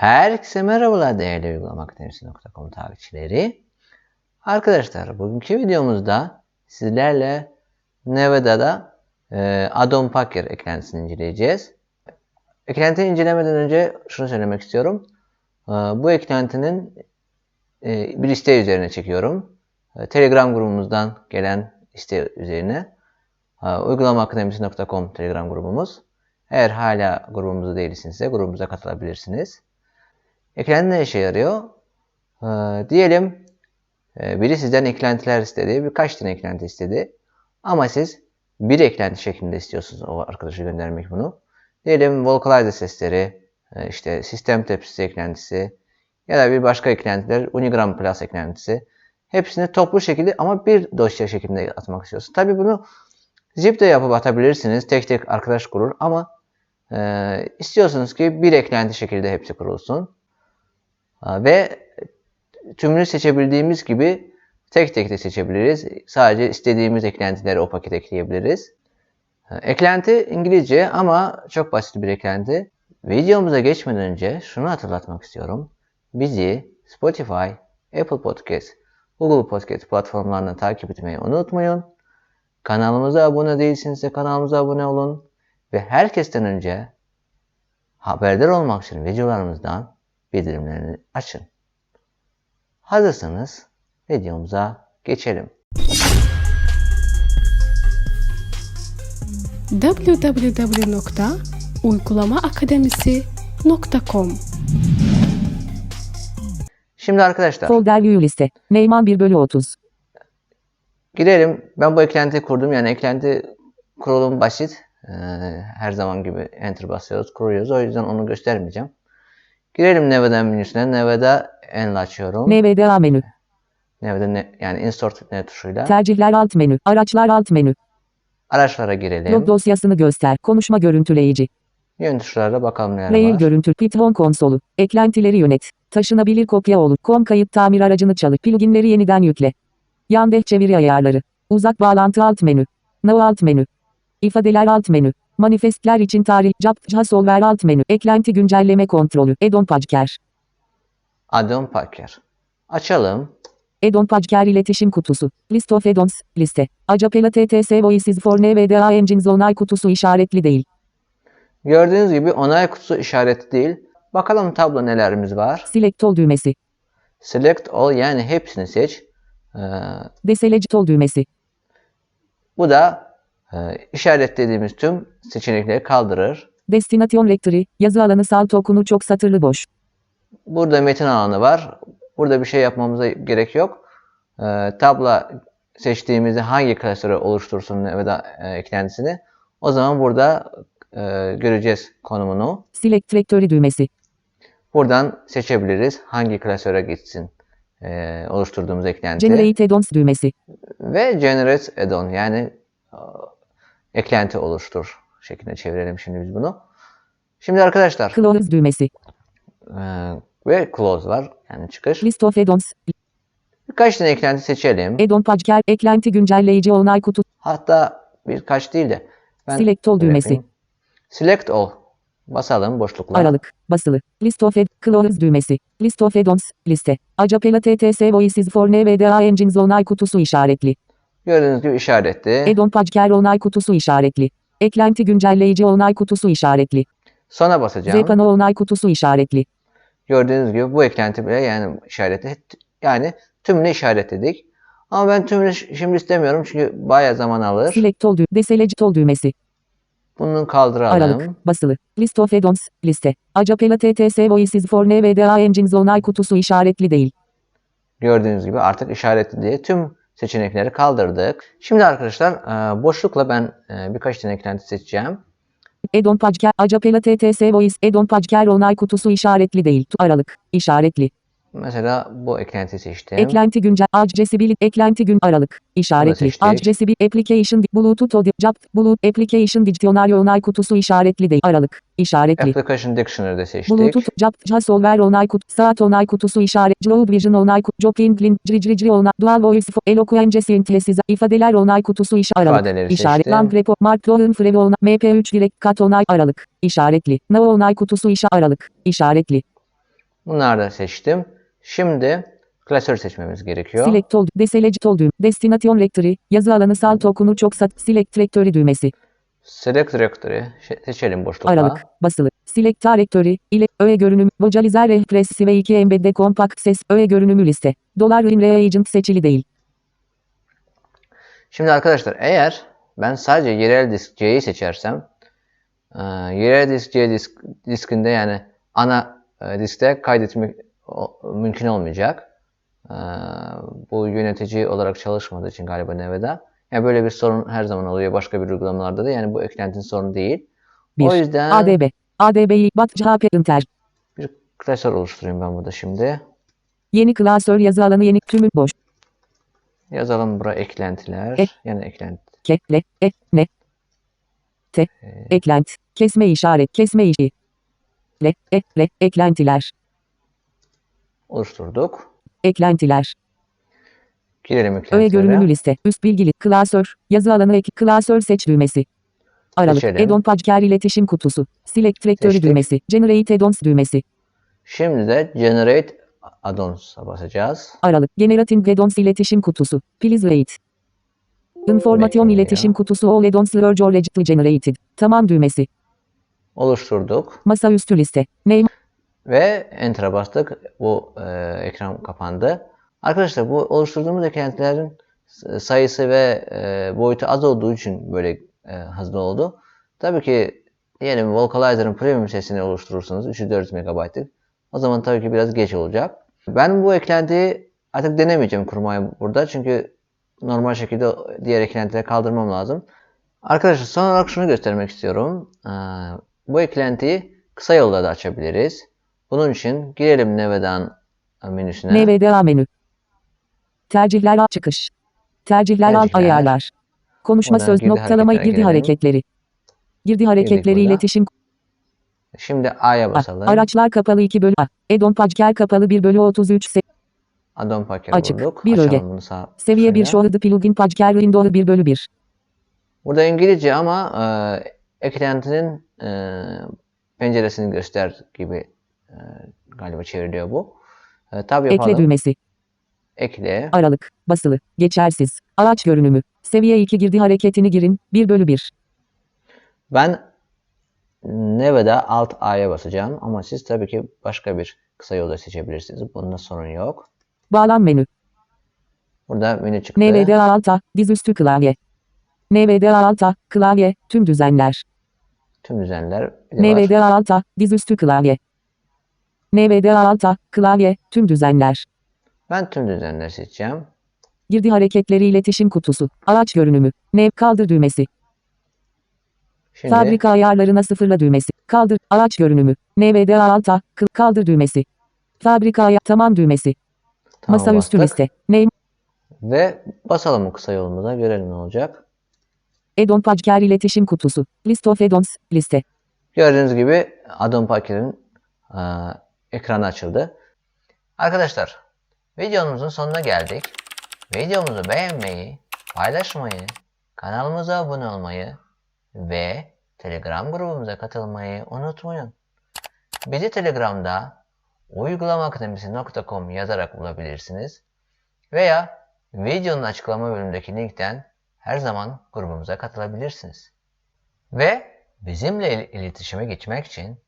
Herkese merhabalar değerli uygulama akademisi.com takipçileri. Arkadaşlar bugünkü videomuzda sizlerle Nevada'da e, Addon Packer eklentisini inceleyeceğiz. Eklentiyi incelemeden önce şunu söylemek istiyorum. E, bu eklentinin e, bir isteği üzerine çekiyorum. E, Telegram grubumuzdan gelen isteği üzerine. E, uygulamaakademisi.com Telegram grubumuz. Eğer hala grubumuzda değilsiniz grubumuza katılabilirsiniz. Eklenti ne işe yarıyor? Ee, diyelim e, biri sizden eklentiler istedi. Birkaç tane eklenti istedi. Ama siz bir eklenti şeklinde istiyorsunuz o arkadaşa göndermek bunu. Diyelim Vocalizer sesleri, e, işte sistem tepsisi eklentisi ya da bir başka eklentiler Unigram Plus eklentisi. Hepsini toplu şekilde ama bir dosya şeklinde atmak istiyorsunuz. Tabi bunu zip de yapıp atabilirsiniz. Tek tek arkadaş kurur ama e, istiyorsunuz ki bir eklenti şekilde hepsi kurulsun. Ve tümünü seçebildiğimiz gibi tek tek de seçebiliriz. Sadece istediğimiz eklentileri o pakete ekleyebiliriz. Eklenti İngilizce ama çok basit bir eklenti. Videomuza geçmeden önce şunu hatırlatmak istiyorum. Bizi Spotify, Apple Podcast, Google Podcast platformlarından takip etmeyi unutmayın. Kanalımıza abone değilseniz de kanalımıza abone olun. Ve herkesten önce haberdar olmak için videolarımızdan bildirimlerini açın. Hazırsanız videomuza geçelim. www.uygulamaakademisi.com Şimdi arkadaşlar Folder view liste. Neyman 1 bölü 30. girelim. Ben bu eklentiyi kurdum. Yani eklenti kurulum basit. Ee, her zaman gibi enter basıyoruz, kuruyoruz. O yüzden onu göstermeyeceğim. Girelim Nevada menüsüne. Nevada enle açıyorum. NVDA menü. Nevada ne, yani insert ne tuşuyla. Tercihler alt menü. Araçlar alt menü. Araçlara girelim. Log dosyasını göster. Konuşma görüntüleyici. Yön tuşlarla bakalım neler Mail var. görüntü. Python konsolu. Eklentileri yönet. Taşınabilir kopya olur. Kom kayıt tamir aracını çalı. Pluginleri yeniden yükle. Yandex çeviri ayarları. Uzak bağlantı alt menü. Now alt menü. İfadeler alt menü. Manifestler için tarih. Captcha solver alt menü. Eklenti güncelleme kontrolü. Edon Pajker. Addon Packer. Açalım. Edon Pajker iletişim kutusu. List of addons. Liste. Acapella TTS Voices for NVDA Engines onay kutusu işaretli değil. Gördüğünüz gibi onay kutusu işareti değil. Bakalım tablo nelerimiz var. Select all düğmesi. Select all yani hepsini seç. Ee, Deselect all düğmesi. bu da işaretlediğimiz tüm seçenekleri kaldırır. Destination Rectory. Yazı alanı salt okunu çok satırlı boş. Burada metin alanı var. Burada bir şey yapmamıza gerek yok. Ee, tabla seçtiğimizde hangi klasörü oluştursun ya da e, eklentisini o zaman burada e, göreceğiz konumunu. Select Rectory düğmesi. Buradan seçebiliriz hangi klasöre gitsin e, oluşturduğumuz eklenti. Generate addons düğmesi. Ve generate add-on yani eklenti oluştur şeklinde çevirelim şimdi biz bunu. Şimdi arkadaşlar Close düğmesi. e, ve close var yani çıkış. List of addons. Birkaç tane eklenti seçelim. Addon Pajker. Eklenti güncelleyici onay kutu. Hatta birkaç değil de ben Select all böyle düğmesi. yapayım. Select all. Basalım boşlukla. Aralık. Basılı. List of add. Close düğmesi. List of addons. Liste. Acapella TTS Voices for NVDA Engines onay kutusu işaretli. Gördüğünüz gibi işaretli. Addon Pajker onay kutusu işaretli. Eklenti güncelleyici onay kutusu işaretli. Sona basacağım. Zepano onay kutusu işaretli. Gördüğünüz gibi bu eklenti bile yani işaretli. Yani tümünü işaretledik. Ama ben tümünü şimdi istemiyorum çünkü bayağı zaman alır. Select düğ. Deselect all düğmesi. Bunu kaldıralım. Aralık. Basılı. List of addons. Liste. Acapella TTS Voices for NVDA Engines onay kutusu işaretli değil. Gördüğünüz gibi artık işaretli diye tüm seçenekleri kaldırdık. Şimdi arkadaşlar e, boşlukla ben e, birkaç tane eklenti seçeceğim. Addon Pajker. Acapella TTS Voice. Addon Pajker onay kutusu işaretli değil. Aralık. İşaretli. Mesela bu eklenti seçtim. Eklenti güncel. Accessibility. Eklenti gün aralık. İşaretli. Accessibility. Application. Bluetooth audio. Japt. Bluetooth. Application Dictionary onay kutusu işaretli değil. Aralık. İşaretli. Application Dictionary'de seçtik. Bluetooth, Japt, Jasolver onay kutu, saat onay kutusu işaret, Cloud Vision onay kutu, Joplin, Plin, Cri onay, Dual Voice, Eloquence Synthesis, ifadeler onay kutusu iş aralık, işaret. Lang Repo, Mark Lohan Frevo onay, MP3 Direct Cut onay aralık, işaretli, Now onay kutusu işe aralık, işaretli, Bunları da seçtim. Şimdi klasör seçmemiz gerekiyor. Select all, deselect all düğüm, destination rectory, yazı alanı salt okunur çok sat, select rectory düğmesi, Select Directory şe- seçelim boşlukta. aralık, basılı, select rectory, ile, öğe görünüm, vocalizer express ve 2 embedde compact ses, öğe görünümü liste, dolar in reagent seçili değil, Şimdi arkadaşlar eğer ben sadece yerel disk C'yi seçersem e, yerel disk C disk, diskinde yani ana e, diskte kaydetmek mümkün olmayacak. E, bu yönetici olarak çalışmadığı için galiba Nevada. Yani böyle bir sorun her zaman oluyor başka bir uygulamalarda da. Yani bu eklentinin sorunu değil. 1, O yüzden ADB, ADB'yi, bat, CHP, inter, bir klasör oluşturayım ben burada şimdi. yeni klasör yazı alanı yeni, tümü boş, Yazalım buraya eklentiler. E- Yani eklenti. ke, le, e, ne, te, eklent, kesme işaret, kesme işi, le, e, le, eklentiler, oluşturduk. eklentiler, Girelim Öğe eklentilere. görünümü liste. Üst bilgili. Klasör. Yazı alanı ek. Klasör seç düğmesi. Aralık. Seçelim. Addon Packer iletişim kutusu. Select Factory Seçtik. düğmesi. Generate Addons düğmesi. Şimdi de Generate Addons'a basacağız. Aralık. Generating Addons iletişim kutusu. Please wait. Informasyon iletişim kutusu All Addons Already Generated. Tamam düğmesi. Oluşturduk. Masaüstü liste. Name. Ve Enter'a bastık. Bu e, ekran kapandı. Arkadaşlar bu oluşturduğumuz eklentilerin sayısı ve e, boyutu az olduğu için böyle e, hızlı oldu. Tabii ki diyelim Vocalizer'ın premium sesini oluşturursanız 304 MB'lık. O zaman tabii ki biraz geç olacak. Ben bu eklentiyi artık denemeyeceğim kurmayı burada. Çünkü normal şekilde diğer eklentileri kaldırmam lazım. Arkadaşlar son olarak şunu göstermek istiyorum. Bu eklentiyi kısa yolla da açabiliriz. Bunun için girelim Nevedan menüsüne. NVDA menü. Tercihler alt çıkış. Tercihler alt Tercihler. ayarlar. Konuşma Oradan söz girdi noktalama girdi girelim. hareketleri. Girdi hareketleri iletişim Şimdi A'ya A. basalım. Araçlar kapalı 2 bölü A. Addon Packer kapalı 1 bölü 33 se- Addon Packer Açık. bulduk. Bir öge. seviye 1 şuraya. Show the Plugin Packer Windows 1 bölü 1. Burada İngilizce ama e, eklentinin e, penceresini göster gibi e, galiba çevriliyor bu. E, tab yapalım. Ekle düğmesi. Ekle. Aralık. Basılı. Geçersiz. Araç görünümü. Seviye 2 girdi hareketini girin. 1 bölü 1. Ben Nevada Alt A'ya basacağım ama siz tabii ki başka bir kısa yolda seçebilirsiniz. Bunda sorun yok. Bağlam menü. Burada menü çıktı. NVDA alta. Dizüstü klavye. NVDA alta. Klavye. Tüm düzenler. Tüm düzenler. NVDA alta. Dizüstü klavye. NVDA alta. Klavye. Tüm düzenler. Ben tüm düzenleri seçeceğim. Girdi hareketleri iletişim kutusu. Araç görünümü. Nev kaldır düğmesi. Şimdi Fabrika ayarlarına sıfırla düğmesi. Kaldır. Araç görünümü. NVDA alta. Kaldır düğmesi. Fabrika ayar. Tamam düğmesi. tamam Masaüstü bastık. liste. Name. Ve basalım bu kısa yolumuza görelim ne olacak. Addon Packer iletişim kutusu. List of addons. Liste. Gördüğünüz gibi Addon Packer'ın e, ekranı açıldı. Arkadaşlar videomuzun sonuna geldik. Videomuzu beğenmeyi, paylaşmayı, kanalımıza abone olmayı ve Telegram grubumuza katılmayı unutmayın. Bizi Telegram'da uygulamaakademisi.com yazarak bulabilirsiniz. Veya videonun açıklama bölümündeki linkten her zaman grubumuza katılabilirsiniz. Ve bizimle il- iletişime geçmek için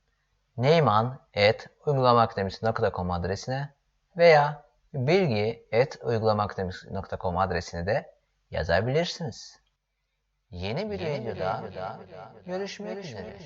neyman.uygulamaakademisi.com adresine veya bilgi.uygulamaakademisi.com adresine de yazabilirsiniz. Yeni bir videoda görüşmek üzere.